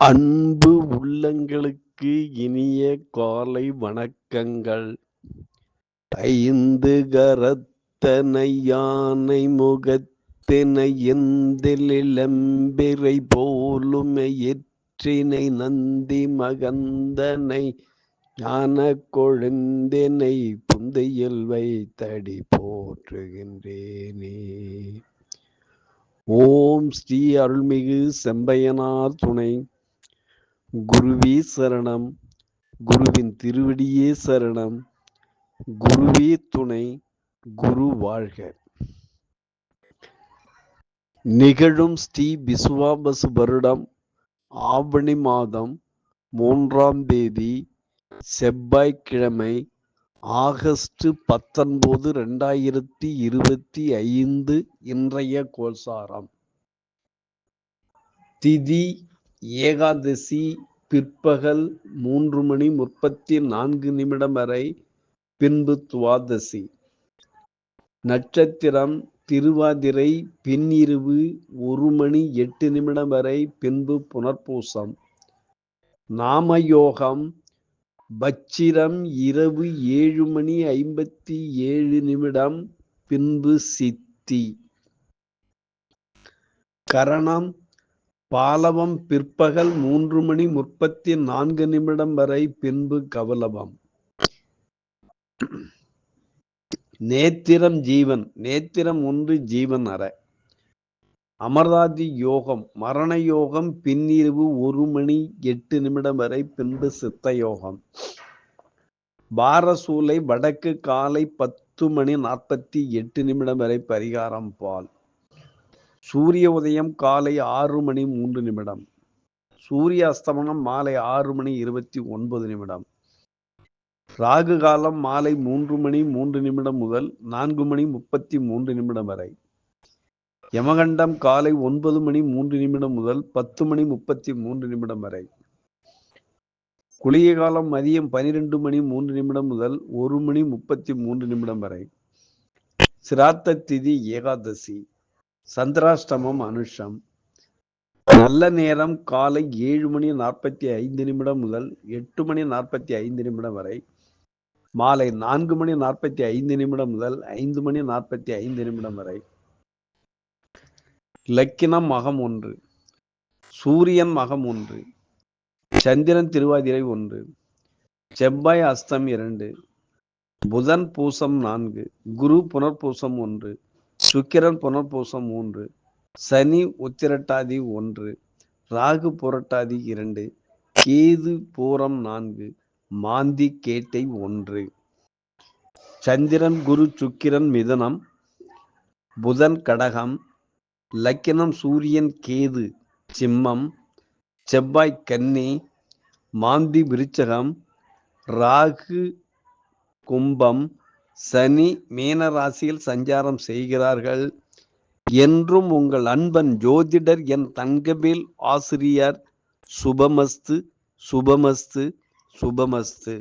அன்பு உள்ளங்களுக்கு இனிய காலை வணக்கங்கள். ஐந்து கரத்தனை யானை முகத்தினை எந்திலிளம்பிறை போலுமை எற்றினை நந்தி மகந்தனை ஞான கொழுந்தினை புந்தையில் வைத்தடி போற்றுகின்றேனே. ஓம் ஸ்ரீ அருள்மிகு செம்பையனார் துணை. குருவே சரணம். குருவின் திருவடியே சரணம். குருவே துணை குரு வாழ்க. நிகழும் ஸ்ரீ விசுவாபசு வருடம் ஆவணி மாதம் மூன்றாம் தேதி செவ்வாய்க்கிழமை ஆகஸ்ட் பத்தொன்பது ரெண்டாயிரத்தி இருபத்தி ஐந்து இன்றைய கோல்சாரம் திதி ஏகாதசி பிற்பகல் மூன்று மணி முப்பத்தி நான்கு நிமிடம் வரை பின்பு துவாதசி. நட்சத்திரம் திருவாதிரை பின்னிரவு ஒரு மணி எட்டு நிமிடம் வரை பின்பு புனர்பூசம். நாமயோகம் பச்சிரம் இரவு ஏழு மணி ஐம்பத்தி ஏழு நிமிடம் பின்பு சித்தி. கரணம் பாலவம் பிற்பகல் மூன்று மணி முப்பத்தி நான்கு நிமிடம் வரை பின்பு கவலவம். நேத்திரம் ஜீவன் நேத்திரம் ஒன்று ஜீவன் அற. அமர்தாதி யோகம் மரண யோகம் பின்னிரவு ஒரு மணி எட்டு நிமிடம் வரை பின்பு சித்த யோகம். பாரசூலை வடக்கு காலை பத்து மணி நாற்பத்தி எட்டு நிமிடம் வரை பரிகாரம் பால். சூரிய உதயம் காலை ஆறு மணி மூன்று நிமிடம். சூரிய அஸ்தமனம் மாலை ஆறு மணி இருபத்தி ஒன்பது நிமிடம். ராகு காலம் மாலை மூன்று மணி மூன்று நிமிடம் முதல் நான்கு மணி முப்பத்தி மூன்று நிமிடம் வரை. யமகண்டம் காலை ஒன்பது மணி மூன்று நிமிடம் முதல் பத்து மணி முப்பத்தி மூன்று நிமிடம் வரை. குளிய காலம் மதியம் பனிரெண்டு மணி மூன்று நிமிடம் முதல் ஒரு மணி முப்பத்தி மூன்று நிமிடம் வரை. சிராத்த திதி ஏகாதசி. சந்திராஷ்டமம் அனுஷம். நல்ல நேரம் காலை ஏழு மணி நாற்பத்தி ஐந்து நிமிடம் முதல் எட்டு மணி நாற்பத்தி ஐந்து நிமிடம் வரை. மாலை நான்கு மணி நாற்பத்தி ஐந்து நிமிடம் முதல் ஐந்து மணி நாற்பத்தி ஐந்து நிமிடம் வரை. லக்கினம் மகம் ஒன்று. சூரியன் மகம் ஒன்று. சந்திரன் திருவாதிரை ஒன்று. செவ்வாய் அஸ்தம் இரண்டு. புதன் பூசம் நான்கு. குரு புனர்பூசம் ஒன்று. சுக்கிரன் புனர்பூசம் மூன்று சனி உத்திரட்டாதி ஒன்று ராகு புரட்டாதி இரண்டு கேது பூரம் நான்கு மாந்தி கேட்டை ஒன்று. சந்திரன் குரு சுக்கிரன் மிதனம் புதன் கடகம் லக்கினம் சூரியன் கேது சிம்மம் செவ்வாய் கன்னி மாந்தி விருச்சகம் ராகு கும்பம் சனி மீன ராசியில் சஞ்சாரம் செய்கிறார்கள். என்றும் உங்கள் அன்பன் ஜோதிடர் என் தங்கவேல் ஆசிரியர். சுபமஸ்து சுபமஸ்து சுபமஸ்து.